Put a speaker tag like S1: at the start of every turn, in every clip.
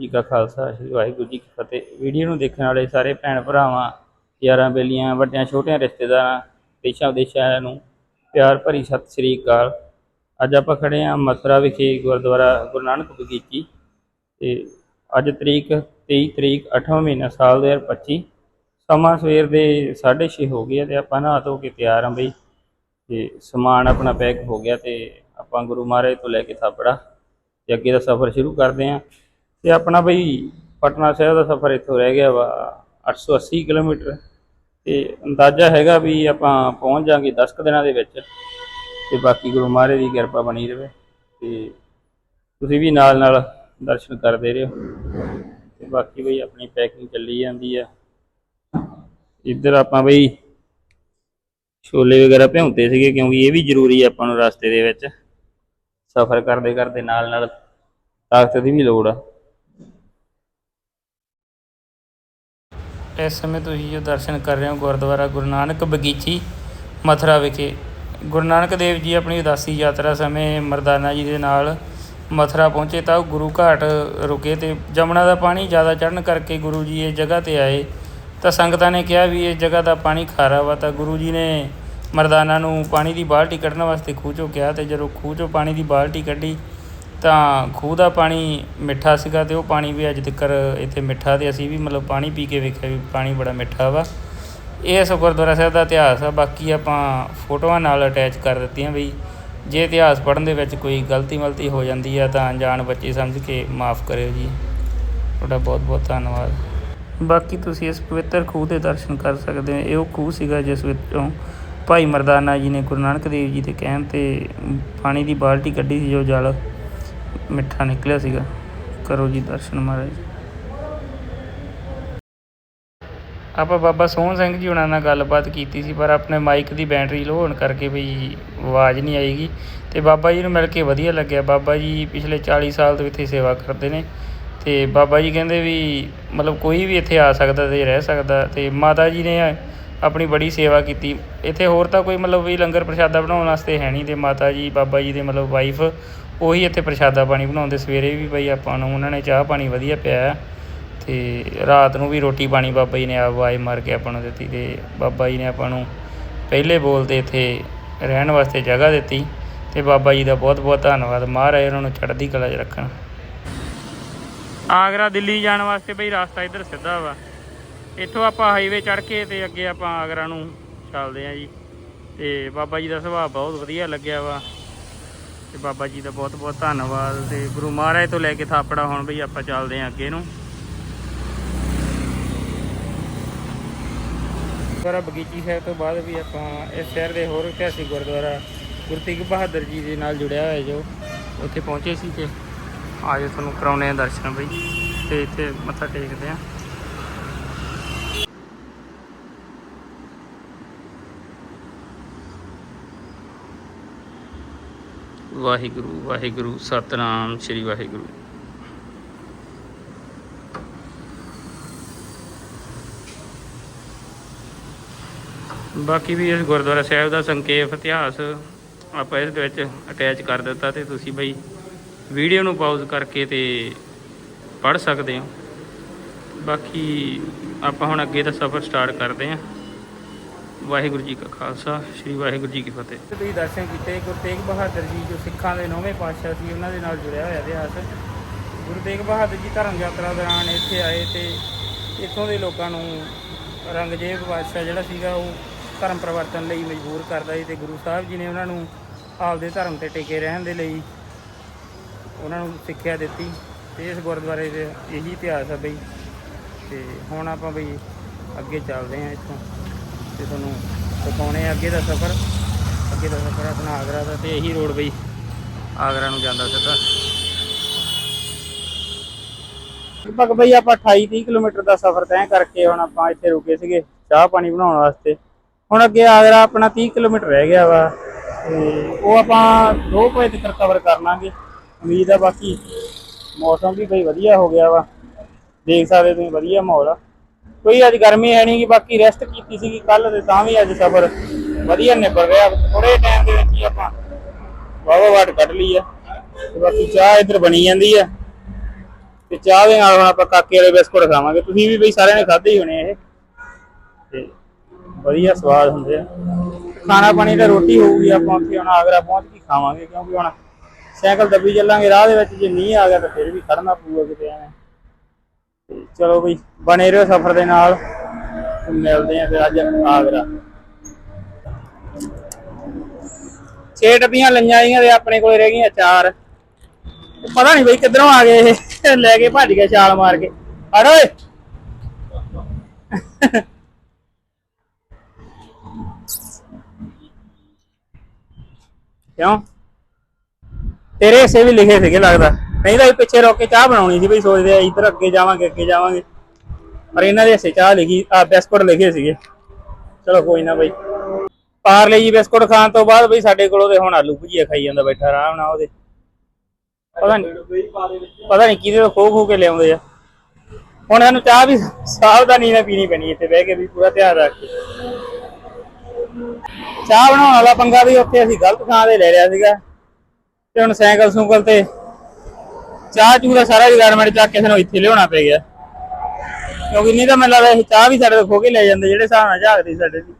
S1: ਜੀ ਕਾ ਖਾਲਸਾ, ਸ੍ਰੀ ਵਾਹਿਗੁਰੂ ਜੀ ਕੀ ਫਤਿਹ। ਵੀਡੀਓ ਨੂੰ ਦੇਖਣ ਵਾਲੇ ਸਾਰੇ ਭੈਣ ਭਰਾਵਾਂ ਯਾਰਾਂ ਬੇਲੀਆਂ, ਵੱਡਿਆਂ, ਛੋਟਿਆਂ ਰਿਸ਼ਤੇਦਾਰਾਂ, ਦੇਸ਼ਾਂ ਵਿਦੇਸ਼ਾਂ ਨੂੰ ਪਿਆਰ ਭਰੀ ਸਤਿ ਸ੍ਰੀ ਅਕਾਲ। ਅੱਜ ਆਪਾਂ ਖੜੇ ਹਾਂ ਮਥੁਰਾ ਵਿਖੇ ਗੁਰਦੁਆਰਾ ਗੁਰੂ ਨਾਨਕ ਬਗੀਚੀ ਤੇ ਅੱਜ ਤਰੀਕ 23 ਤਰੀਕ 8ਵਾਂ ਮਹੀਨਾ ਸਾਲ 2025 ਸਮਾਂ ਸਵੇਰ ਦੇ 6:30 ਹੋ ਗਏ ਆ ਤੇ ਆਪਾਂ ਨਹਾ ਧੋ ਕੇ ਤਿਆਰ ਹਾਂ ਬਈ। ਤੇ ਸਮਾਨ ਆਪਣਾ ਪੈਕ ਹੋ ਗਿਆ ਤੇ ਆਪਾਂ ਗੁਰੂ ਮਹਾਰਾਜ ਤੋਂ ਲੈ ਕੇ ਥਾਪੜਾ। ਤੇ ਅੱਗੇ ਦਾ ਸਫ਼ਰ ਸ਼ੁਰੂ ਕਰਦੇ ਹਾਂ। ਤੇ ਆਪਣਾ ਬਈ ਪਟਨਾ ਸਾਹਿਬ ਦਾ ਸਫ਼ਰ ਇੱਥੋਂ ਰਹਿ ਗਿਆ ਵਾ 880 ਕਿਲੋਮੀਟਰ ਤੇ ਅੰਦਾਜ਼ਾ ਹੈਗਾ ਵੀ ਆਪਾਂ ਪਹੁੰਚ ਜਾਾਂਗੇ 10 ਕੁ ਦਿਨਾਂ ਦੇ ਵਿੱਚ ਤੇ ਬਾਕੀ ਗੁਰੂ ਮਹਾਰਾਜ ਦੀ ਕਿਰਪਾ ਬਣੀ ਰਵੇ ਤੇ ਤੁਸੀਂ ਵੀ ਨਾਲ ਨਾਲ ਦਰਸ਼ਨ ਕਰਦੇ ਰਹੋ। ਤੇ ਬਾਕੀ ਬਈ ਆਪਣੀ ਪੈਕਿੰਗ ਚੱਲੀ ਜਾਂਦੀ ਆ। ਇੱਧਰ ਆਪਾਂ ਬਈ ਛੋਲੇ ਵਗੈਰਾ ਭਿਉਂਦੇ ਸੀਗੇ ਕਿਉਂਕਿ ਇਹ ਵੀ ਜ਼ਰੂਰੀ ਆ ਆਪਾਂ ਨੂੰ ਰਸਤੇ ਦੇ ਵਿੱਚ। ਸਫ਼ਰ ਕਰਦੇ ਕਰਦੇ ਨਾਲ ਨਾਲ ਤਾਕਤ ਦੀ ਵੀ ਲੋੜ ਆ। ਇਸ ਸਮੇਂ ਤੁਸੀਂ ਜੋ ਦਰਸ਼ਨ ਕਰ ਰਹੇ ਹੋ ਗੁਰਦੁਆਰਾ ਗੁਰੂ ਨਾਨਕ ਬਗੀਚੀ ਮਥੁਰਾ ਵਿਖੇ। ਗੁਰੂ ਨਾਨਕ ਦੇਵ ਜੀ ਆਪਣੀ ਉਦਾਸੀ ਯਾਤਰਾ ਸਮੇਂ ਮਰਦਾਨਾ ਜੀ ਦੇ ਨਾਲ ਮਥੁਰਾ ਪਹੁੰਚੇ ਤਾਂ ਉਹ ਗੁਰੂ ਘਾਟ ਰੁਕੇ ਤੇ ਜਮਨਾ ਦਾ ਪਾਣੀ ਜ਼ਿਆਦਾ ਚੜਨ ਕਰਕੇ ਗੁਰੂ ਜੀ ਇਹ ਜਗ੍ਹਾ ਤੇ ਆਏ। ਤਾਂ ਸੰਗਤਾਂ ਨੇ ਕਿਹਾ ਵੀ ਇਹ ਜਗ੍ਹਾ ਦਾ ਪਾਣੀ ਖਾਰਾ ਵਾ ਤਾਂ ਗੁਰੂ ਜੀ ਨੇ ਮਰਦਾਨਾ ਨੂੰ ਪਾਣੀ ਦੀ ਬਾਲਟੀ ਕੱਢਣ ਵਾਸਤੇ ਖੂਹ 'ਚੋਂ ਕਿਹਾ ਤੇ ਜਦੋਂ ਖੂਹ 'ਚੋਂ ਪਾਣੀ ਦੀ ਬਾਲਟੀ ਕੱਢੀ ਤਾਂ ਖੂਹ ਦਾ ਪਾਣੀ ਮਿੱਠਾ ਸੀਗਾ ਅਤੇ ਉਹ ਪਾਣੀ ਵੀ ਅੱਜ ਤੱਕ ਇੱਥੇ ਮਿੱਠਾ ਅਤੇ ਅਸੀਂ ਵੀ ਮਤਲਬ ਪਾਣੀ ਪੀ ਕੇ ਵੇਖਿਆ ਵੀ ਪਾਣੀ ਬੜਾ ਮਿੱਠਾ ਵਾ। ਇਹ ਇਸ ਗੁਰਦੁਆਰਾ ਸਾਹਿਬ ਦਾ ਇਤਿਹਾਸ ਆ, ਬਾਕੀ ਆਪਾਂ ਫੋਟੋਆਂ ਨਾਲ ਅਟੈਚ ਕਰ ਦਿੱਤੀਆਂ ਵੀ ਜੇ ਇਤਿਹਾਸ ਪੜ੍ਹਨ ਦੇ ਵਿੱਚ ਕੋਈ ਗਲਤੀ ਮਲਤੀ ਹੋ ਜਾਂਦੀ ਆ ਤਾਂ ਅਣਜਾਣ ਬੱਚੇ ਸਮਝ ਕੇ ਮਾਫ ਕਰਿਓ ਜੀ। ਤੁਹਾਡਾ ਬਹੁਤ ਬਹੁਤ ਧੰਨਵਾਦ। ਬਾਕੀ ਤੁਸੀਂ ਇਸ ਪਵਿੱਤਰ ਖੂਹ ਦੇ ਦਰਸ਼ਨ ਕਰ ਸਕਦੇ ਹੋ। ਇਹ ਉਹ ਖੂਹ ਸੀਗਾ ਜਿਸ ਵਿੱਚੋਂ ਭਾਈ ਮਰਦਾਨਾ ਜੀ ਨੇ ਗੁਰੂ ਨਾਨਕ ਦੇਵ ਜੀ ਦੇ ਕਹਿਣ ਤੇ ਪਾਣੀ ਦੀ ਬਾਲਟੀ ਕੱਢੀ ਸੀ ਜੋ ਜਲ ਮਿੱਠਾ ਨਿਕਲਿਆ ਸੀਗਾ। ਕਰੋ ਜੀ ਦਰਸ਼ਨ ਮਹਾਰਾਜ। ਆਪਾਂ ਬਾਬਾ ਸੋਹਣ ਸਿੰਘ ਜੀ ਉਹਨਾਂ ਨਾਲ ਗੱਲਬਾਤ ਕੀਤੀ ਸੀ, ਪਰ ਆਪਣੇ ਮਾਈਕ ਦੀ ਬੈਟਰੀ ਲੋ ਹੋਣ ਕਰਕੇ ਵੀ ਆਵਾਜ਼ ਨਹੀਂ ਆਏਗੀ ਤੇ ਬਾਬਾ ਜੀ ਨੂੰ ਮਿਲ ਕੇ ਵਧੀਆ ਲੱਗਿਆ। ਬਾਬਾ ਜੀ ਪਿਛਲੇ 40 ਸਾਲ ਤੋਂ ਇੱਥੇ ਸੇਵਾ ਕਰਦੇ ਨੇ। ਤੇ ਬਾਬਾ ਜੀ ਕਹਿੰਦੇ ਵੀ ਮਤਲਬ ਕੋਈ ਵੀ ਇੱਥੇ ਆ ਸਕਦਾ ਤੇ ਰਹਿ ਸਕਦਾ। ਤੇ ਮਾਤਾ ਜੀ ਨੇ ਆਪਣੀ ਬੜੀ ਸੇਵਾ ਕੀਤੀ। ਇੱਥੇ ਹੋਰ ਤਾਂ ਕੋਈ ਮਤਲਬ ਵੀ ਲੰਗਰ ਪ੍ਰਸ਼ਾਦਾ ਬਣਾਉਣ ਵਾਸਤੇ ਹੈ ਨਹੀਂ। ਤੇ ਮਾਤਾ ਜੀ, ਬਾਬਾ ਜੀ ਦੇ ਮਤਲਬ ਵਾਈਫ ਉਹੀ ਇੱਥੇ ਪ੍ਰਸ਼ਾਦਾ ਪਾਣੀ ਬਣਾਉਂਦੇ ਸਵੇਰੇ ਵੀ ਬਈ ਆਪਾਂ ਨੂੰ, ਉਹਨਾਂ ਨੇ ਚਾਹ ਪਾਣੀ ਵਧੀਆ ਪਿਆ ਤੇ ਰਾਤ ਨੂੰ ਵੀ ਰੋਟੀ ਪਾਣੀ ਬਾਬਾ ਜੀ ਨੇ ਆਪ ਆਵਾਜ਼ ਮਾਰ ਕੇ ਆਪਾਂ ਨੂੰ ਦਿੱਤੀ ਤੇ ਬਾਬਾ ਜੀ ਨੇ ਆਪਾਂ ਨੂੰ ਪਹਿਲੇ ਬੋਲ ਤੇ ਇੱਥੇ ਰਹਿਣ ਵਾਸਤੇ ਜਗ੍ਹਾ ਦਿੱਤੀ ਤੇ ਬਾਬਾ ਜੀ ਦਾ ਬਹੁਤ ਬਹੁਤ ਧੰਨਵਾਦ। ਮਹਾਰਾਜ ਉਹਨਾਂ ਨੂੰ ਚੜ੍ਹਦੀ ਕਲਾ 'ਚ ਰੱਖਣ। ਆਗਰਾ ਦਿੱਲੀ ਜਾਣ ਵਾਸਤੇ ਬਈ ਰਸਤਾ ਇੱਧਰ ਸਿੱਧਾ ਵਾ। ਇੱਥੋਂ ਆਪਾਂ ਹਾਈਵੇ ਚੜ੍ਹ ਕੇ ਤੇ ਅੱਗੇ ਆਪਾਂ ਆਗਰਾ ਨੂੰ ਚੱਲਦੇ ਆਂ ਜੀ। ਤੇ ਬਾਬਾ ਜੀ ਦਾ ਸੁਭਾਅ ਬਹੁਤ ਵਧੀਆ ਲੱਗਿਆ ਵਾ। ਤੇ ਬਾਬਾ ਜੀ ਦਾ ਬਹੁਤ ਬਹੁਤ ਧੰਨਵਾਦ ਤੇ ਗੁਰੂ ਮਹਾਰਾਜ ਤੋਂ ਲੈ ਕੇ ਥਾਪੜਾ ਹੁਣ ਬਈ ਆਪਾਂ ਚੱਲਦੇ ਆਂ ਅੱਗੇ ਨੂੰ। ਗੁਰਦੁਆਰਾ ਬਗੀਚੀ ਸਾਹਿਬ ਤੋਂ ਬਾਅਦ ਵੀ ਆਪਾਂ ਇਸ ਸ਼ਹਿਰ ਦੇ ਹੋਰ ਇਤਿਹਾਸਿਕ ਗੁਰਦੁਆਰਾ ਗੁਰੂ ਤੇਗ ਬਹਾਦਰ ਜੀ ਦੇ ਨਾਲ ਜੁੜਿਆ ਹੋਇਆ ਜੋ ਉੱਥੇ ਪਹੁੰਚੇ ਸੀ ਤੇ ਆਜੋ ਤੁਹਾਨੂੰ ਕਰਾਉਣੇ ਆ ਦਰਸ਼ਨ ਬਈ ਤੇ ਇੱਥੇ ਮੱਥਾ ਟੇਕਦੇ ਆ ਵਾਹਿਗੁਰੂ ਵਾਹਿਗੁਰੂ, ਸਤਨਾਮ, ਸ੍ਰੀ ਵਾਹਿਗੁਰੂ। ਬਾਕੀ ਵੀ ਇਸ ਗੁਰਦੁਆਰਾ ਸਾਹਿਬ ਦਾ ਸੰਖੇਪ, ਇਤਿਹਾਸ ਆਪਾਂ ਇਸ ਦੇ ਵਿੱਚ ਅਟੈਚ ਕਰ ਦਿੱਤਾ ਤੇ ਤੁਸੀਂ ਬਈ ਵੀਡੀਓ ਨੂੰ ਪਾਜ਼ ਕਰਕੇ ਤੇ ਪੜ ਸਕਦੇ ਹੋ। ਬਾਕੀ ਆਪਾਂ ਹੁਣ ਅੱਗੇ ਦਾ ਸਫ਼ਰ ਸਟਾਰਟ ਕਰਦੇ ਹਾਂ। ਵਾਹਿਗੁਰੂ ਜੀ ਕਾ ਖਾਲਸਾ, ਸ੍ਰੀ ਵਾਹਿਗੁਰੂ ਜੀ ਕੀ ਫਤਿਹ। ਤੁਸੀਂ ਦਰਸ਼ਨ ਕੀਤੇ, ਗੁਰੂ ਤੇਗ ਬਹਾਦਰ ਜੀ ਜੋ ਸਿੱਖਾਂ ਦੇ ਨੌਵੇਂ ਪਾਤਸ਼ਾਹ ਸੀ, ਉਹਨਾਂ ਦੇ ਨਾਲ ਜੁੜਿਆ ਹੋਇਆ ਇਤਿਹਾਸ। ਗੁਰੂ ਤੇਗ ਬਹਾਦਰ ਜੀ ਧਰਮ ਯਾਤਰਾ ਦੌਰਾਨ ਇੱਥੇ ਆਏ ਤੇ ਇੱਥੋਂ ਦੇ ਲੋਕਾਂ ਨੂੰ ਰੰਗਜੇਬ ਬਾਦਸ਼ਾਹ ਜਿਹੜਾ ਸੀਗਾ, ਉਹ ਧਰਮ ਪਰਿਵਰਤਨ ਲਈ ਮਜਬੂਰ ਕਰਦਾ ਸੀ ਤੇ ਗੁਰੂ ਸਾਹਿਬ ਜੀ ਨੇ ਉਹਨਾਂ ਨੂੰ ਆਪਦੇ ਧਰਮ ਤੇ ਟਿਕੇ ਰਹਿਣ ਦੇ ਲਈ ਉਹਨਾਂ ਨੂੰ ਸਿੱਖਿਆ ਦਿੱਤੀ ਤੇ ਇਸ ਗੁਰਦੁਆਰੇ ਦੇ ਇਹੀ ਇਤਿਹਾਸ ਆ ਬਈ। ਤੇ ਹੁਣ ਆਪਾਂ ਬਈ ਅੱਗੇ ਚੱਲਦੇ ਹਾਂ ਇੱਥੋਂ। ਤੇ ਤੁਹਾਨੂੰ ਦਿਖਾਉਣੇ ਅੱਗੇ ਦਾ ਸਫ਼ਰ। ਅੱਗੇ ਦਾ ਸਫ਼ਰ ਆਪਣਾ ਆਗਰਾ ਦਾ ਤੇ ਇਹੀ ਰੋਡ ਬਈ, ਆਗਰਾ ਨੂੰ ਜਾਂਦਾ ਸਿੱਧਾ। ਲਗਭਗ ਬਈ ਆਪਾਂ 28 30 ਕਿਲੋਮੀਟਰ ਦਾ ਸਫ਼ਰ ਤੈਅ ਕਰਕੇ ਹੁਣ ਆਪਾਂ ਇੱਥੇ ਰੁਕੇ ਸੀਗੇ ਚਾਹ ਪਾਣੀ ਬਣਾਉਣ ਵਾਸਤੇ। ਹੁਣ ਅੱਗੇ ਆਗਰਾ ਆਪਣਾ 30 ਕਿਲੋਮੀਟਰ ਰਹਿ ਗਿਆ ਵਾ ਤੇ ਉਹ ਆਪਾਂ 2 ਵਜੇ ਤੱਕ ਕਵਰ ਕਰ ਲਾਂਗੇ। ਉਮੀਦ ਆ ਬਾਕੀ ਮੌਸਮ ਵੀ ਬਈ ਵਧੀਆ ਹੋ ਗਿਆ ਵਾ। ਦੇਖ ਸਕਦੇ ਤੁਸੀਂ ਵਧੀਆ ਮਾਹੌਲ ਆ। ਕੋਈ ਅੱਜ ਗਰਮੀ ਹੈ ਨਹੀਂ ਕਿ ਬਾਕੀ ਰੈਸਟ ਕੀਤੀ ਸੀਗੀ ਕੱਲ ਤੇ ਤਾਂ ਵੀ ਅੱਜ ਸਫ਼ਰ ਵਧੀਆ ਨਿਬੜ ਰਿਹਾ। ਥੋੜੇ ਟਾਈਮ ਦੇ ਵਿੱਚ ਹੀ ਆਪਾਂ ਵਾਵਾ ਵਾਟ ਕੱਢ ਲਈ ਆ। ਤੇ ਬਾਕੀ ਚਾਹ ਇੱਧਰ ਬਣੀ ਜਾਂਦੀ ਆ। ਤੇ ਚਾਹ ਦੇ ਨਾਲ ਹੁਣ ਆਪਾਂ ਕਾਕੇ ਵਾਲੇ ਬਿਸਕੁਟ ਖਾਵਾਂਗੇ। ਤੁਸੀਂ ਵੀ ਬਈ ਸਾਰਿਆਂ ਨੇ ਖਾਧੇ ਹੀ ਹੋਣੇ ਇਹ। ਤੇ ਵਧੀਆ ਸਵਾਦ ਹੁੰਦੇ ਆ। ਖਾਣਾ ਪਾਣੀ ਤਾਂ ਰੋਟੀ ਹੋਊਗੀ, ਆਪਾਂ ਉੱਥੇ ਹੁਣ ਆਗਰਾ ਪਹੁੰਚ ਕੇ ਖਾਵਾਂਗੇ। ਕਿਉਂਕਿ ਹੁਣ ਸਾਈਕਲ ਦੱਬੀ ਚੱਲਾਂਗੇ ਰਾਹ ਦੇ ਵਿੱਚ, ਜੇ ਨਹੀਂ ਆ ਗਿਆ ਤਾਂ ਫਿਰ ਵੀ ਖੜਨਾ ਪਊਗਾ ਕਿਤੇ ਐਵੇਂ। ਤੇ ਚਲੋ ਬਈ, ਬਣੇ ਰਹੋ ਸਫ਼ਰ ਦੇ ਨਾਲ। ਤੇ ਮਿਲਦੇ ਆ ਫਿਰ ਅੱਜ ਆਗਰਾ। ਛੇ ਡੱਬੀਆਂ ਲਈਆਂ ਆਈਆਂ ਤੇ ਆਪਣੇ ਕੋਲ ਰਹਿ ਗਈਆਂ ਚਾਰ। ਪਤਾ ਨਹੀਂ ਬਈ ਕਿੱਧਰੋਂ ਆ ਗਏ ਇਹ। ਲੈ ਕੇ ਭੱਜ ਗਏ ਛਾਲ ਮਾਰ ਕੇ। ਹਟ ਓਏ। ਕਿਉਂ? ਤੇਰੇ ਹਿੱਸੇ ਵੀ ਲਿਖੇ ਸੀਗੇ ਲੱਗਦਾ। ਨਹੀਂ ਤਾਂ ਇਹ ਪਿੱਛੇ ਰੋਕ ਕੇ ਚਾਹ ਬਣਾਉਣੀ ਸੀ ਬਈ, ਸੋਚਦੇ ਆ ਇੱਧਰ ਅੱਗੇ ਜਾਵਾਂਗੇ ਅੱਗੇ ਜਾਵਾਂਗੇ। ਪਰ ਇਹਨਾਂ ਦੇ ਹਿੱਸੇ ਚਾਹ ਲਿਖੀ ਆ ਬਿਸਕੁਟ ਲਿਖੇ ਸੀਗੇ। ਚਲੋ ਕੋਈ ਨਾ ਬਈ। ਪਾਰਲੇ ਜੀ ਬਿਸਕੁਟ ਖਾਣ ਤੋਂ ਬਾਅਦ ਬਈ ਸਾਡੇ ਕੋਲ ਉਹਦੇ ਹੁਣ ਆਲੂ ਭੁਜੀਆ ਖਾਈ ਜਾਂਦਾ ਬੈਠਾ, ਆਰਾਮ ਨਾਲ ਉਹਦੇ। ਪਤਾ ਨਹੀਂ ਪਤਾ ਨਹੀਂ ਕਿਹਦੇ ਤੋਂ ਖੋ ਖੋ ਕੇ ਲਿਆਉਂਦੇ ਆ। ਹੁਣ ਸਾਨੂੰ ਚਾਹ ਵੀ ਸਾਵਧਾਨੀ ਨਾਲ ਪੀਣੀ ਪੈਣੀ ਇੱਥੇ ਬਹਿ ਕੇ ਵੀ, ਪੂਰਾ ਧਿਆਨ ਰੱਖ ਕੇ। ਚਾਹ ਬਣਾਉਣ ਵਾਲਾ ਪੰਗਾ ਵੀ ਉੱਥੇ ਅਸੀਂ ਗਲਤ ਥਾਂ ਤੇ ਲੈ ਲਿਆ ਸੀਗਾ। ਤੇ ਹੁਣ ਸਾਈਕਲ ਸੂਕਲ ਤੇ ਚਾਹ ਚੂਹ ਦਾ ਸਾਰਾ ਰਿਗਾਰਮੈਂਟ ਚੱਕ ਕੇ ਸਾਨੂੰ ਇੱਥੇ ਲਿਆਉਣਾ ਪੈ ਗਿਆ। ਕਿਉਂਕਿ ਨਹੀਂ ਤਾਂ ਮੈਨੂੰ ਲੱਗਦਾ ਇਹ ਚਾਹ ਵੀ ਸਾਡੇ ਤੋਂ ਖੋ ਕੇ ਲੈ ਜਾਂਦੇ ਜਿਹੜੇ ਹਿਸਾਬ ਨਾਲ ਝਾਕਦੀ ਸਾਡੇ ਦੀ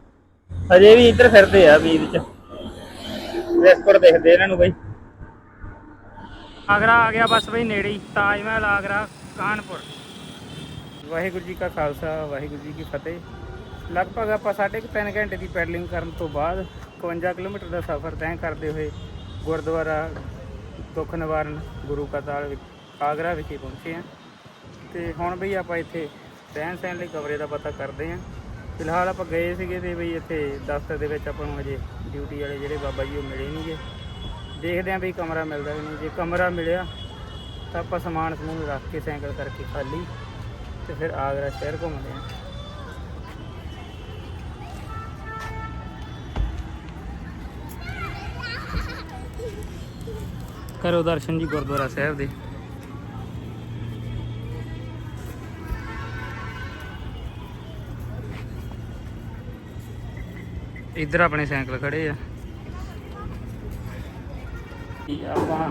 S1: ਹਜੇ ਵੀ ਇੱਧਰ ਫਿਰਦੇ ਆ ਵੀਰ ਚ। ਬਿਸਕੁਟ ਦੇਖਦੇ ਇਹਨਾਂ ਨੂੰ ਬਈ। ਆਗਰਾ ਆ ਗਿਆ ਬਸ ਬਈ ਨੇੜੇ ਹੀ ਤਾਜ ਮਹਿਲ ਆਗਰਾ ਕਾਨਪੁਰ। ਵਾਹਿਗੁਰੂ ਜੀ ਕਾ ਖਾਲਸਾ ਵਾਹਿਗੁਰੂ ਜੀ ਕੀ ਫਤਿਹ। ਲਗਭਗ ਆਪਾਂ ਸਾਢੇ ਕੁ ਤਿੰਨ ਘੰਟੇ ਦੀ ਪੈਡਲਿੰਗ ਕਰਨ ਤੋਂ ਬਾਅਦ 51 ਕਿਲੋਮੀਟਰ ਦਾ ਸਫ਼ਰ ਤੈਅ ਕਰਦੇ ਹੋਏ ਗੁਰਦੁਆਰਾ ਦੁੱਖ ਨਿਵਾਰਨ ਗੁਰੂ ਕਾ ਤਾਲ ਆਗਰਾ ਵਿਖੇ ਪਹੁੰਚੇ ਹਾਂ। ਤੇ ਹੁਣ ਬਈ ਆਪਾਂ ਇੱਥੇ ਰਹਿਣ ਸਹਿਣ ਲਈ ਕਮਰੇ ਦਾ ਪਤਾ ਕਰਦੇ ਹਾਂ। ਫਿਲਹਾਲ ਆਪਾਂ ਗਏ ਸੀਗੇ ਤੇ ਬਈ ਇੱਥੇ ਦਫ਼ਤਰ ਦੇ ਵਿੱਚ ਆਪਾਂ ਨੂੰ ਹਜੇ ਡਿਊਟੀ ਵਾਲੇ ਜਿਹੜੇ ਬਾਬਾ ਜੀ ਉਹ ਮਿਲੇ ਨਹੀਂਗੇ ਦੇਖਦੇ ਆਂ ਵੀ ਕਮਰਾ ਮਿਲਦਾ ਕਿ ਨਹੀਂ। ਜੇ ਕਮਰਾ ਮਿਲਿਆ ਤਾਂ ਆਪਾਂ ਸਮਾਨ ਸਮੂਨ ਰੱਖ ਕੇ ਸਾਈਕਲ ਕਰਕੇ ਖਾਲੀ ਤੇ ਫਿਰ ਆਗਰਾ ਸ਼ਹਿਰ ਘੁੰਮਦੇ ਆਂ ਕਰੋ ਦਰਸ਼ਨ ਜੀ ਗੁਰਦੁਆਰਾ ਸਾਹਿਬ ਦੇ। ਇੱਧਰ ਆਪਣੇ ਸਾਈਕਲ ਖੜੇ ਆ। ਆਪਾਂ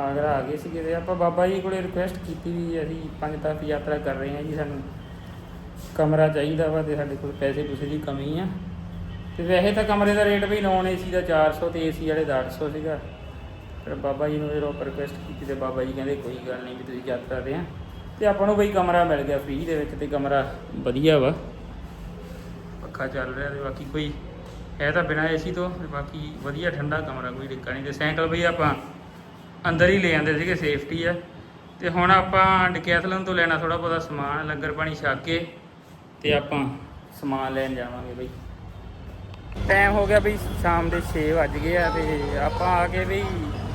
S1: ਆਗਰਾ ਆ ਗਏ ਸੀਗੇ ਤੇ ਆਪਾਂ ਬਾਬਾ ਜੀ ਕੋਲੇ ਰਿਕੁਐਸਟ ਕੀਤੀ ਵੀ ਅਸੀਂ ਪੰਜ ਤੱਕ ਯਾਤਰਾ ਕਰ ਰਹੇ ਹਾਂ ਜੀ, ਸਾਨੂੰ ਕਮਰਾ ਚਾਹੀਦਾ ਵਾ ਤੇ ਸਾਡੇ ਕੋਲ ਪੈਸੇ ਪੂਸੇ ਦੀ ਕਮੀ ਆ। ਤੇ ਵੈਸੇ ਤਾਂ ਕਮਰੇ ਦਾ ਰੇਟ ਵੀ ਨੌਨ ਏਸੀ ਦਾ 400 ਤੇ ਏਸੀ ਵਾਲੇ ਦਾ 800 ਸੀਗਾ। ਫਿਰ ਬਾਬਾ ਜੀ ਨੂੰ ਜਦੋਂ ਆਪਾਂ ਰਿਕੁਐਸਟ ਕੀਤੀ ਤੇ ਬਾਬਾ ਜੀ ਕਹਿੰਦੇ ਕੋਈ ਗੱਲ ਨਹੀਂ ਵੀ ਤੁਸੀਂ ਯਾਤਰਾ ਤੇ ਆ। ਤੇ ਆਪਾਂ ਨੂੰ ਬਈ ਕਮਰਾ ਮਿਲ ਗਿਆ ਫ੍ਰੀ ਦੇ ਵਿੱਚ ਤੇ ਕਮਰਾ ਵਧੀਆ ਵਾ। ਪੱਖਾ ਚੱਲ ਰਿਹਾ ਤੇ ਬਾਕੀ ਕੋਈ ਹੈ ਤਾਂ ਬਿਨਾ ਏਸੀ ਤੋਂ ਤੇ ਬਾਕੀ ਵਧੀਆ ਠੰਡਾ ਕਮਰਾ ਕੋਈ ਦਿੱਕਤ ਨਹੀਂ। ਤੇ ਸਾਈਕਲ ਵੀ ਆਪਾਂ ਅੰਦਰ ਹੀ ਲੈ ਜਾਂਦੇ ਸੀਗੇ ਸੇਫਟੀ ਆ। ਤੇ ਹੁਣ ਆਪਾਂ ਡਕੈਥਲਨ ਤੋਂ ਲੈਣਾ ਥੋੜਾ ਬਹੁਤਾ ਸਮਾਨ, ਲੰਗਰ ਪਾਣੀ ਛਕ ਕੇ ਤੇ ਆਪਾਂ ਸਮਾਨ ਲੈਣ ਜਾਵਾਂਗੇ ਬਈ। ਟਾਈਮ ਹੋ ਗਿਆ ਬਈ, ਸ਼ਾਮ ਦੇ 6 ਵੱਜ ਗਏ ਆ ਤੇ ਆਪਾਂ ਆ ਕੇ ਬਈ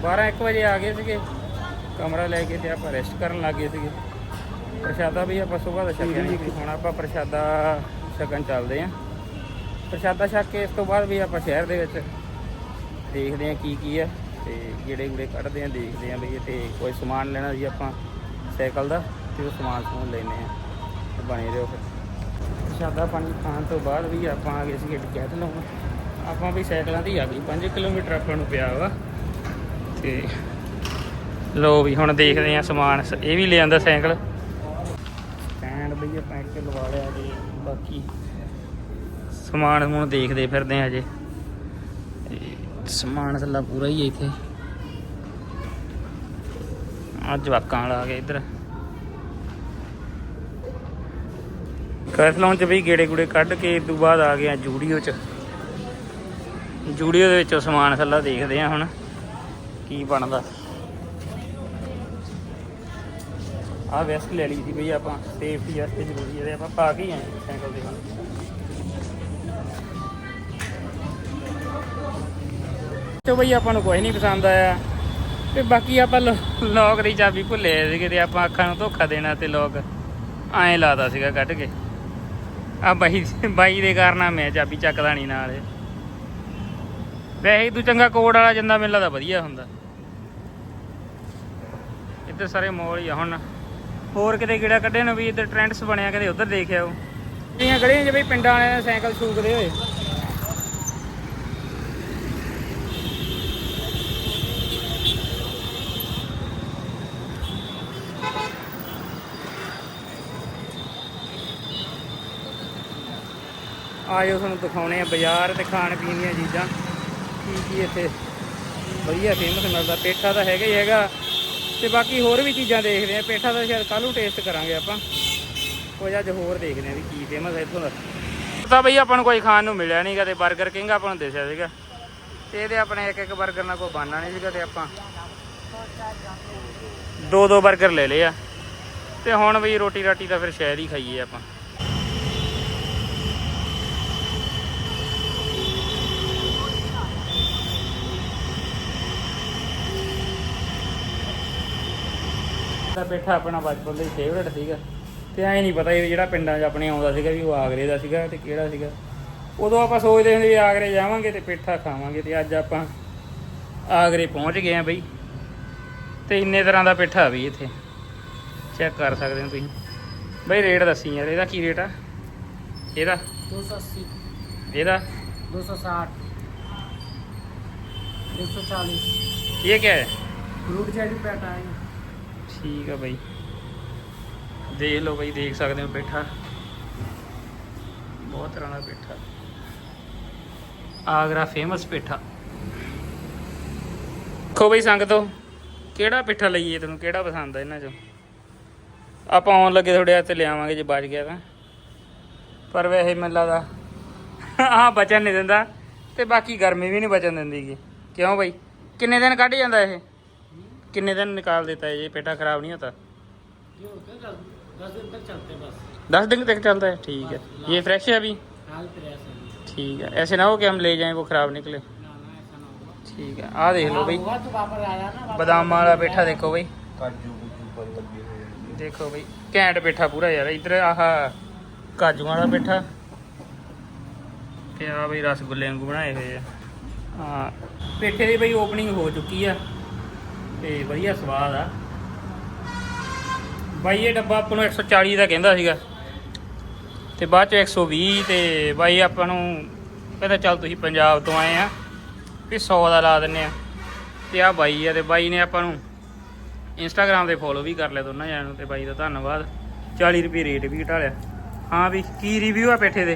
S1: 12 1 ਵਜੇ ਆ ਗਏ ਸੀਗੇ। ਕਮਰਾ ਲੈ ਕੇ ਤੇ ਆਪਾਂ ਰੈਸਟ ਕਰਨ ਲੱਗ ਗਏ ਸੀਗੇ। ਪ੍ਰਸ਼ਾਦਾ ਵੀ ਆਪਾਂ ਸੁਬਾਹ ਦਾ ਛਕਿਆ ਨਹੀਂ ਹੁਣ ਆਪਾਂ ਪ੍ਰਸ਼ਾਦਾ ਛਕਣ ਚੱਲਦੇ ਆਂ ਪ੍ਰਸ਼ਾਦਾ ਛਕ ਕੇ ਇਸ ਤੋਂ ਬਾਅਦ ਵੀ ਆਪਾਂ ਸ਼ਹਿਰ ਦੇ ਵਿੱਚ ਦੇਖਦੇ ਆਂ ਕੀ ਕੀ ਆ ਤੇ ਜਿਹੜੇ ਗੁੜੇ ਕੱਢਦੇ ਆਂ ਦੇਖਦੇ ਆਂ ਵੀ ਇੱਥੇ ਕੋਈ ਸਮਾਨ ਲੈਣਾ ਸੀ ਆਪਾਂ ਸਾਈਕਲ ਦਾ ਤੇ ਉਹ ਸਮਾਨ ਸਮੂਨ ਲੈਣੇ ਆ ਤੇ ਬਣੇ ਰਹੋ ਫਿਰ। ਪ੍ਰਸ਼ਾਦਾ ਪਾਣੀ ਖਾਣ ਤੋਂ ਬਾਅਦ ਵੀ ਆਪਾਂ ਆ ਗਏ ਸੀਗੇ ਟਿਕਟ ਲਾਉਣ ਆਪਾਂ ਵੀ ਸਾਈਕਲਾਂ ਦੀ ਹੀ ਆ ਗਈ 5 ਕਿਲੋਮੀਟਰ ਆਪਾਂ ਨੂੰ ਪਿਆ ਵਾ। ਤੇ ਲੋ ਵੀ ਹੁਣ ਦੇਖਦੇ ਆ ਸਮਾਨ। ਇਹ ਵੀ ਲੈ ਆਂਦਾ ਸਾਈਕਲ। ਸਟੈਂਡ ਬਈ ਆਪਾਂ ਇੱਥੇ ਲਵਾ ਲਿਆ ਜੀ ਬਾਕੀ। ਸਮਾਨ ਹੁਣ ਦੇਖਦੇ ਫਿਰਦੇ ਆ ਅਜੇ। ਤੇ ਸਮਾਨ ਥੱਲਾ ਪੂਰਾ ਹੀ ਇੱਥੇ। ਆ ਜਵਾਕਾਂ ਵਾਲਾ ਆ ਗਿਆ ਇੱਧਰ। ਕੈਫਲੋਨ ਚ ਵੀ ਗੇੜੇ ਗੂੜੇ ਕੱਢ ਕੇ ਤੋਂ ਬਾਅਦ ਆ ਗਏ ਆ ਜੂਡੀਓ ਚ। ਜੂਡੀਓ ਦੇ ਵਿੱਚੋਂ ਸਮਾਨ ਥੱਲਾ ਦੇਖਦੇ ਆ ਹੁਣ। ਕੀ ਬਣਦਾ? ਆ ਵੈਸਟ ਲੈ ਲਈ ਸੀ ਬਈ ਆਪਾਂ ਸੇਫਟੀ ਵਾਸਤੇ ਜ਼ਰੂਰੀ ਹੈ ਆਪਾਂ ਪਾ ਕੇ ਆਏ ਸਾਈਕਲ ਦੇ ਹੁਣ। ਤੇ ਬਈ ਆਪਾਂ ਨੂੰ ਕੋਈ ਨਹੀਂ ਪਸੰਦ ਆਇਆ। ਤੇ ਬਾਕੀ ਆਪਾਂ ਲੋਕ ਦੀ ਚਾਬੀ ਭੁੱਲੇ ਸੀਗੇ ਤੇ ਆਪਾਂ ਅੱਖਾਂ ਨੂੰ ਧੋਖਾ ਦੇਣਾ ਤੇ ਲੋਕ ਐਂ ਲਾਦਾ ਸੀਗਾ ਕੱਢ ਕੇ। ਆ ਬਾਈ ਬਾਈ ਦੇ ਕਾਰਨ ਮੈਂ ਚਾਬੀ ਚੱਕਦਾ ਨਹੀਂ ਨਾਲ। ਵੈਸੇ ਤੂੰ ਚੰਗਾ ਕੋਡ ਵਾਲਾ ਜਾਂਦਾ ਮੇਲਾ ਲੱਗਦਾ ਵਧੀਆ ਹੁੰਦਾ। ਇੱਧਰ ਸਾਰੇ ਮੋਲ ਹੀ ਆ ਹੁਣ। ਹੋਰ ਕਿਤੇ ਕੀੜਾ ਕੱਢੇ ਨੂੰ ਵੀ ਇੱਧਰ ਟ੍ਰੈਂਡਸ ਬਣਿਆ ਕਦੇ ਉੱਧਰ ਦੇਖਿਆ ਉਹ। ਜਿਹੜੀਆਂ ਗਲੀਆਂ 'ਚ ਪਿੰਡਾਂ ਵਾਲਿਆਂ ਦੇ ਸਾਈਕਲ ਸੂਕਦੇ ਹੋਏ। ਆਇਓ ਤੁਹਾਨੂੰ ਦਿਖਾਉਣੇ ਆ ਬਾਜ਼ਾਰ ਤੇ ਖਾਣ ਪੀਣ ਦੀਆਂ ਚੀਜ਼ਾਂ। ਕੀ ਕੀ ਇੱਥੇ? ਵਧੀਆ ਫੇਮਸ ਮਿਲਦਾ। ਪੇਠਾ ਤਾਂ ਹੈਗਾ ਹੀ ਹੈਗਾ। ਤੇ ਬਾਕੀ ਹੋਰ ਵੀ ਚੀਜ਼ਾਂ ਦੇਖਦੇ ਆ। ਪੇਠਾ ਦਾ ਸ਼ਾਇਦ ਕੱਲ ਟੇਸਟ ਕਰਾਂਗੇ ਆਪਾਂ। ਕੁਝ ਅੱਜ ਹੋਰ ਦੇਖਦੇ ਆ ਵੀ ਕੀ ਫੇਮਸ ਹੈ ਇੱਥੋਂ ਦਾ। ਤਾਂ ਬਈ ਆਪਾਂ ਨੂੰ ਕੋਈ ਖਾਣ ਨੂੰ ਮਿਲਿਆ ਨਹੀਂਗਾ ਤੇ 버ਗਰ ਕਿੰਗ ਆਪਾਂ ਨੂੰ ਦਿਸਿਆ ਸੀਗਾ। ਤੇ ਇਹਦੇ ਆਪਣੇ ਇੱਕ ਇੱਕ 버ਗਰ ਨਾਲ ਕੋਈ ਬਾਨਾ ਨਹੀਂ ਸੀਗਾ ਤੇ ਆਪਾਂ ਦੋ ਦੋ 버ਗਰ ਲੈ ਲਏ ਆ। ਤੇ ਹੁਣ ਵੀ ਰੋਟੀ ਰਾਟੀ ਤਾਂ ਫਿਰ ਸ਼ਾਇਦ ਹੀ ਖਾਈਏ ਆਪਾਂ। ਦਾ ਪੇਠਾ ਆਪਣਾ ਬਚਪਨ ਦਾ ਹੀ ਫੇਵਰਟ ਸੀਗਾ ਤੇ ਐ ਨਹੀਂ ਪਤਾ ਇਹ ਜਿਹੜਾ ਪਿੰਡਾਂ 'ਚ ਆਪਣੇ ਆਉਂਦਾ ਸੀਗਾ ਵੀ ਉਹ ਆਗਰੇ ਦਾ ਸੀਗਾ ਤੇ ਕਿਹੜਾ ਸੀਗਾ ਉਦੋਂ ਆਪਾਂ ਸੋਚਦੇ ਹੁੰਦੇ ਵੀ ਆਗਰੇ ਜਾਵਾਂਗੇ ਤੇ ਪੇਠਾ ਖਾਵਾਂਗੇ ਤੇ ਅੱਜ ਆਪਾਂ ਆਗਰੇ ਪਹੁੰਚ ਗਏ ਆ ਬਈ ਤੇ ਇੰਨੇ ਤਰ੍ਹਾਂ ਦਾ ਪੇਠਾ ਵੀ ਇੱਥੇ ਚੈੱਕ ਕਰ ਸਕਦੇ ਹੋ ਤੁਸੀਂ ਬਈ ਰੇਟ ਦੱਸੀ ਯਾਰ ਇਹਦਾ ਕੀ ਰੇਟ ਆ ਇਹਦਾ
S2: 280
S1: ਇਹਦਾ
S2: 260 140
S1: ਇਹ ਕੀ ਹੈ
S2: फ्रूट जैडी पैटा है
S1: ਠੀਕ ਆ ਬਾਈ। ਦੇਖ ਲਓ ਬਾਈ, ਦੇਖ ਸਕਦੇ ਹੋ ਪੇਠਾ। ਬਹੁਤ ਤਰ੍ਹਾਂ ਦਾ ਪੇਠਾ। ਆਗਰਾ ਫੇਮਸ ਪੇਠਾ। ਖੋ ਬਈ ਸੰਗਤੋ, ਕਿਹੜਾ ਪੇਠਾ ਲਈਏ ਤੈਨੂੰ, ਕਿਹੜਾ ਪਸੰਦ ਆ ਇਹਨਾਂ ਚੋਂ? ਆਪਾਂ ਆਉਣ ਲੱਗੇ ਥੋੜੇ ਹੱਥ ਲਿਆਵਾਂਗੇ ਜੇ ਬਚ ਗਿਆ ਤਾਂ। ਪਰ ਵੈਸੇ ਮੈਨੂੰ ਲੱਗਦਾ ਹਾਂ ਬਚਣ ਨਹੀਂ ਦਿੰਦਾ ਤੇ ਬਾਕੀ ਗਰਮੀ ਵੀ ਨਹੀਂ ਬਚਣ ਦਿੰਦੀ ਗੀ। ਕਿਉਂ ਬਈ? ਕਿੰਨੇ ਦਿਨ ਕੱਢ ਜਾਂਦਾ ਇਹ? कितने दिन निकाल देता है ये पेटा खराब नहीं होता
S2: ये होते हैं दस दिन तक चलते बस
S1: दस दिन तक चलता है ठीक है ये फ्रेश है अभी
S2: हाल फिर ऐसा नहीं
S1: ठीक है ऐसे ना हो कि हम ले जाएं वो खराब निकले
S2: ना ना ऐसा ना होगा
S1: ठीक है आ देख लो भाई
S2: होगा तो वापस आ जाना वापस
S1: बादाम वाला पेठा देखो भाई
S3: ਕਾਜੂ ਕੁਜੂ ਪਰ ਲੱਗੇ ਹੋਏ ਨੇ
S1: देखो भाई ਘੈਂਟ ਪੇਠਾ ਪੂਰਾ ਯਾਰ ਇਧਰ ਆਹ ਕਾਜੂ ਵਾਲਾ ਪੇਠਾ ਤੇ ਆ ਬਈ ਰਸਗੁੱਲੇ ਵਾਂਗੂ ਬਣਾਏ ਹੋਏ ਆ ਹਾਂ ਪੇਠੇ ਦੀ ਬਈ ਓਪਨਿੰਗ ਹੋ ਚੁੱਕੀ ਆ ਤੇ ਵਧੀਆ ਸਵਾਦ ਆ। ਬਾਈ ਇਹ ਡੱਬਾ ਆਪਾਂ ਨੂੰ 140 ਦਾ ਕਹਿੰਦਾ ਸੀਗਾ। ਤੇ ਬਾਅਦ ਚ 120 ਤੇ ਬਾਈ ਆਪਾਂ ਨੂੰ ਕਹਿੰਦਾ ਚੱਲ ਤੁਸੀਂ ਪੰਜਾਬ ਤੋਂ ਆਏ ਆ ਵੀ 100 ਦਾ ਲਾ ਦਿੰਨੇ ਆ। ਤੇ ਆ ਬਾਈ ਆ ਤੇ ਬਾਈ ਨੇ ਆਪਾਂ ਨੂੰ ਇੰਸਟਾਗ੍ਰam ਤੇ ਫੋਲੋ ਵੀ ਕਰ ਲਿਆ ਦੋਨਾਂ ਜਣਿਆਂ ਨੂੰ ਤੇ ਬਾਈ ਦਾ ਧੰਨਵਾਦ। 40 ਰੁਪਏ ਰੇਟ ਵੀ ਘਟਾ ਲਿਆ। ਹਾਂ ਵੀ ਕੀ ਰਿਵਿਊ ਆ ਪੇਠੇ ਦੇ?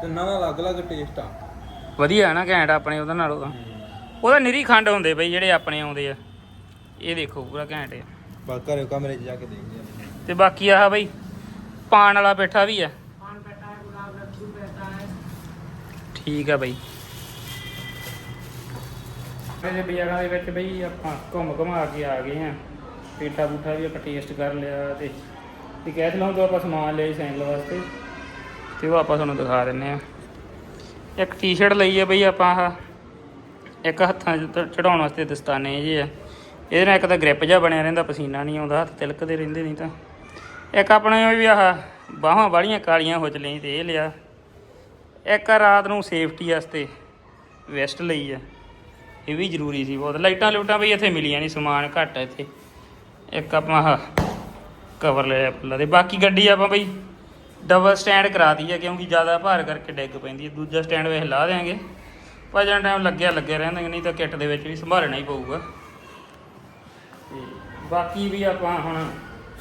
S3: ਤਿੰਨਾਂ ਦਾ ਅਲੱਗ-ਅਲੱਗ ਟੇਸਟ ਆ।
S1: ਵਧੀਆ ਹੈ ਨਾ ਘੈਂਟ ਆਪਣੇ ਉਹਦੇ ਨਾਲੋਂ ਤਾਂ। ਉਹਦਾ ਨਿਰੀ ਖੰਡ ਹੁੰਦੇ ਬਈ ਜਿਹੜੇ ਆਪਣੇ ਆਉਂਦੇ ਆ ਇਹ ਦੇਖੋ ਪੂਰਾ ਘੈਂਟ ਆ
S3: ਬਸ ਘਰੇ ਕਮਰੇ 'ਚ ਜਾ ਕੇ ਦੇਖਦੇ ਆ
S1: ਤੇ ਬਾਕੀ ਆਹ ਬਈ ਪਾਣ ਵਾਲਾ ਪੇਠਾ ਵੀ ਆ
S2: पान पैटा है गुलाब लड्डू पैटा है
S1: ਠੀਕ ਆ ਬਈ ਇਹਦੇ ਬਾਜ਼ਾਰਾਂ ਦੇ ਵਿੱਚ ਬਈ ਆਪਾਂ ਘੁੰਮ ਘੁਮਾ ਕੇ ਆ ਗਏ ਆ ਪੇਠਾ ਬੂਠਾ ਵੀ ਆਪਾਂ ਟੇਸਟ ਕਰ ਲਿਆ ਤੇ ਤੇ ਕਹਿ ਲਵਾਂ ਤੋਂ ਆਪਾਂ ਸਮਾਨ ਲਿਆ ਸੈਂਡਲ ਵਾਸਤੇ ਤੇ ਉਹ ਆਪਾਂ ਤੁਹਾਨੂੰ ਦਿਖਾ ਦਿੰਨੇ ਆ ਇੱਕ ਟੀ-ਸ਼ਰਟ ਲਈ ਆ ਬਈ ਆਪਾਂ ਆਹ ਇੱਕ ਹੱਥਾਂ 'ਚ ਚੜਾਉਣ ਵਾਸਤੇ ਦਸਤਾਨੇ ਜੇ ਆ। ਇਹਦੇ ਨਾਲ ਇੱਕ ਤਾਂ ਗ੍ਰਿਪ ਜਿਹਾ ਬਣਿਆ ਰਹਿੰਦਾ, ਪਸੀਨਾ ਨਹੀਂ ਆਉਂਦਾ, ਹੱਥ ਤਿਲਕਦੇ ਰਹਿੰਦੇ ਨਹੀਂ ਤਾਂ। ਇੱਕ ਆਪਣੇ ਵੀ ਆਹ ਬਾਹਾਂ ਵਾਲੀਆਂ ਕਾਲੀਆਂ ਹੋ ਚਲੀਆਂ ਤੇ ਇਹ ਲਿਆ। ਇੱਕ ਰਾਤ ਨੂੰ ਸੇਫਟੀ ਵਾਸਤੇ ਵੈਸਟ ਲਈ ਆ। ਇਹ ਵੀ ਜ਼ਰੂਰੀ ਸੀ ਬਹੁਤ। ਲਾਈਟਾਂ ਲੂਟਾਂ ਵੀ ਇੱਥੇ ਮਿਲੀਆਂ ਨਹੀਂ, ਸਮਾਨ ਘੱਟ ਇੱਥੇ। ਇੱਕ ਆਪਾਂ ਆਹ ਕਵਰ ਲਿਆ ਪੱਲਾ ਤੇ। ਬਾਕੀ ਗੱਡੀ ਆਪਾਂ ਬਈ ਡਬਲ ਸਟੈਂਡ ਕਰਾਤੀ ਹੈ ਕਿਉਂਕਿ ਜ਼ਿਆਦਾ ਭਾਰ ਕਰਕੇ ਡਿੱਗ ਪੈਂਦੀ ਹੈ ਦੂਜਾ ਸਟੈਂਡ ਵੇਖ ਲਾ ਦੇਾਂਗੇ ਭਜਣ ਟਾਈਮ ਲੱਗਿਆ ਲੱਗਿਆ ਰਹਿੰਦਾ ਨਹੀਂ ਤਾਂ ਕਿੱਟ ਦੇ ਵਿੱਚ ਵੀ ਸੰਭਾਲਣਾ ਹੀ ਪਊਗਾ। ਤੇ ਬਾਕੀ ਵੀ ਆਪਾਂ ਹੁਣ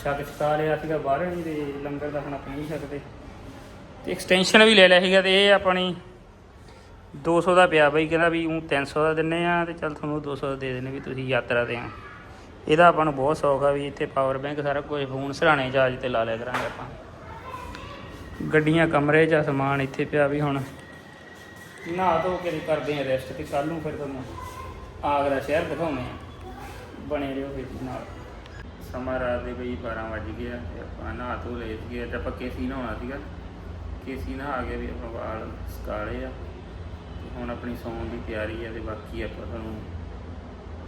S1: ਛੱਕ ਛਕਾ ਲਿਆ ਸੀਗਾ, ਬਾਹਰ ਨਹੀਂ ਤੇ ਲੰਗਰ ਦਾ ਹੁਣ ਆਪਾਂ ਨਹੀਂ ਸਕਦੇ ਤੇ ਐਕਸਟੈਂਸ਼ਨ ਵੀ ਲੈ ਲਿਆ ਸੀਗਾ ਤੇ ਇਹ ਆਪਣੀ 200 ਦਾ ਪਿਆ ਬਈ, ਕਹਿੰਦਾ ਵੀ ਉਹ 300 ਦਾ ਦਿੰਨੇ ਆ ਤੇ ਚੱਲ ਤੁਹਾਨੂੰ 200 ਦਾ ਦੇ ਦਿੰਨੇ ਵੀ ਤੁਸੀਂ ਯਾਤਰਾ ਤੇ ਆ। ਇਹਦਾ ਆਪਾਂ ਨੂੰ ਬਹੁਤ ਸ਼ੌਕ ਆ ਵੀ ਇੱਥੇ ਪਾਵਰ ਬੈਂਕ ਸਾਰਾ ਕੁਝ ਫੋਨ ਸਰਾਣੇ ਜਹਾਜ਼ ਤੇ ਲਾ ਲਿਆ ਕਰਾਂਗੇ ਆਪਾਂ। ਗੱਡੀਆਂ, ਕਮਰੇ 'ਚ ਸਮਾਨ ਇੱਥੇ ਪਿਆ ਵੀ ਹੁਣ ਨਹਾ ਧੋ ਕੇ ਕਰਦੇ ਆ ਰੈਸਟ ਤੇ ਕੱਲ ਨੂੰ ਫਿਰ ਤੁਹਾਨੂੰ ਆਗਰਾ ਸ਼ਹਿਰ ਦਿਖਾਉਂਦੇ ਆ। ਬਣੇ ਰਹੋ ਫਿਰ ਨਾਲ। ਸਮਾਂ ਰਾਤ ਦੇ ਬਈ 12 ਵਜ ਗਏ ਆ ਤੇ ਆਪਾਂ ਨਹਾ ਧੋ ਲਏ ਸੀਗੇ। ਅੱਜ ਆਪਾਂ ਕੇਸੀ ਨਹਾਉਣਾ ਸੀਗਾ। ਕੇਸੀ ਨਹਾ ਕੇ ਵੀ ਆਪਾਂ ਵਾਲ ਸਕਾਲੇ ਆ। ਤੇ ਹੁਣ ਆਪਣੀ ਸੌਣ ਦੀ ਤਿਆਰੀ ਆ ਤੇ ਬਾਕੀ ਆਪਾਂ ਤੁਹਾਨੂੰ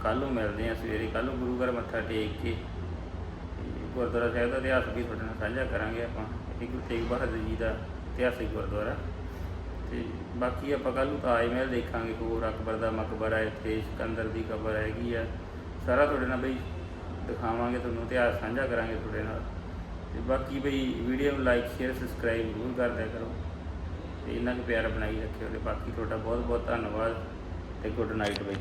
S1: ਕੱਲ ਨੂੰ ਮਿਲਦੇ ਆ। ਸਵੇਰੇ ਕੱਲ ਨੂੰ ਗੁਰੂ ਘਰ ਮੱਥਾ ਟੇਕ ਕੇ ਗੁਰਦੁਆਰਾ ਸਾਹਿਬ ਦਾ ਇਤਿਹਾਸ ਵੀ ਤੁਹਾਡੇ ਨਾਲ ਸਾਂਝਾ ਕਰਾਂਗੇ ਆਪਾਂ। ਇਹ ਗੁਰੂ ਤੇਗ ਬਹਾਦਰ ਜੀ ਦਾ ਇਤਿਹਾਸਿਕ ਗੁਰਦੁਆਰਾ। ਤੇ ਬਾਕੀ ਆਪਾਂ ਕੱਲ ਨੂੰ ਤਾਜ ਮਹਿਲ ਦੇਖਾਂਗੇ ਹੋਰ ਅਕਬਰ ਦਾ ਮਕਬਰਾ ਹੈ, ਇੱਥੇ ਸਿਕੰਦਰ ਦੀ ਕਬਰ ਹੈਗੀ ਆ। ਸਾਰਾ ਤੁਹਾਡੇ ਨਾਲ ਬਈ ਦਿਖਾਵਾਂਗੇ, ਤੁਹਾਨੂੰ ਇਤਿਹਾਸ ਸਾਂਝਾ ਕਰਾਂਗੇ ਤੁਹਾਡੇ ਨਾਲ। ਤੇ ਬਾਕੀ ਬਈ ਵੀਡੀਓ ਨੂੰ ਲਾਈਕ ਸ਼ੇਅਰ ਸਬਸਕ੍ਰਾਈਬ ਜ਼ਰੂਰ ਕਰ ਦਿਆ ਕਰੋ। ਤੇ ਇੰਨਾ ਕੁ ਪਿਆਰ ਬਣਾਈ ਰੱਖਿਓ ਤੇ ਬਾਕੀ ਤੁਹਾਡਾ ਬਹੁਤ ਬਹੁਤ ਧੰਨਵਾਦ ਤੇ ਗੁੱਡ ਨਾਈਟ ਬਈ।